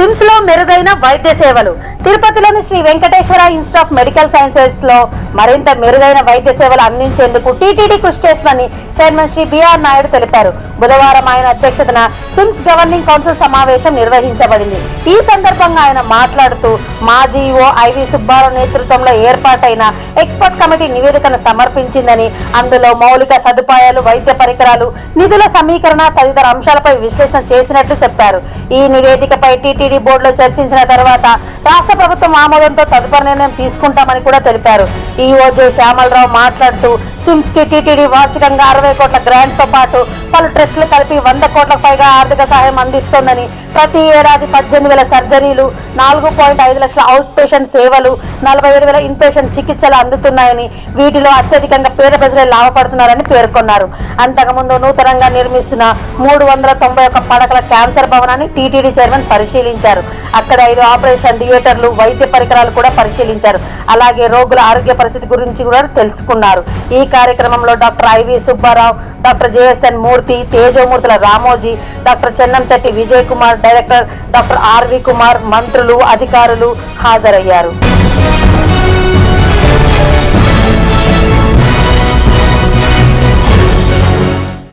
సిమ్స్లో మెరుగైన వైద్య సేవలు. తిరుపతిలోని Sri Venkateswara institute of medical సైన్సెస్లో మరింత మెరుగైన వైద్య సేవలు అందించేందుకు టీటీడీ కృషి చేస్తుందని చైర్మన్ శ్రీ బిఆర్ నాయుడు తెలిపారు. బుధవారం ఆయన అధ్యక్షతన సిమ్స్ గవర్నింగ్ కౌన్సిల్ సమావేశం నిర్వహించబడింది. ఈ సందర్భంగా ఆయన మాట్లాడుతూ మాజీ ఓ ఐవి సుబ్బారావు నేతృత్వంలో ఏర్పాటైన ఎక్స్పర్ట్ కమిటీ నివేదికను సమర్పించిందని అందులో మౌలిక సదుపాయాలు వైద్య పరికరాలు నిధుల సమీకరణ తదితర అంశాలపై విశ్లేషణ చేసినట్లు చెప్పారు. ఈ నివేదికపై టీటీడీ బోర్డులో చర్చించిన తర్వాత రాష్ట్ర ప్రభుత్వం ఆమోదంతో తదుపరి నిర్ణయం తీసుకుంటామని కూడా తెలిపారు. ఈఓ జె శ్యామలరావు మాట్లాడుతూ సిమ్స్కి టీటీడీ వార్షికంగా అరవై కోట్ల గ్రాంట్తో పాటు పలు ట్రస్టులు కలిపి వంద కోట్లకు పైగా ఆర్థిక సహాయం అందిస్తోందని ప్రతి ఏడాది పద్దెనిమిది వేల సర్జరీలు నాలుగు పాయింట్ ఐదు లక్షల అవుట్ పేషెంట్ సేవలు నలభై ఏడు వేల ఇన్ పేషెంట్ చికిత్సలు అందుతున్నాయని వీటిలో అత్యధికంగా పేద ప్రజలే లాభపడుతున్నారని పేర్కొన్నారు. అంతకుముందు నూతనంగా నిర్మిస్తున్న మూడు వందల తొంభై ఒక్క పడకల క్యాన్సర్ భవనాన్ని టీటీడీ చైర్మన్ పరిశీలించారు. అక్కడ ఐదు ఆపరేషన్ థియేటర్లు వైద్య పరికరాలు కూడా పరిశీలించారు. అలాగే రోగుల ఆరోగ్య పరిస్థితి గురించి కూడా తెలుసుకున్నారు. ఈ కార్యక్రమంలో doctor IV Subbarao doctor JSN Murthy Tejamurthula Ramoji doctor Chennamsetti Vijay Kumar director doctor RV Kumar మంత్రులు అధికారులు హాజరయ్యారు.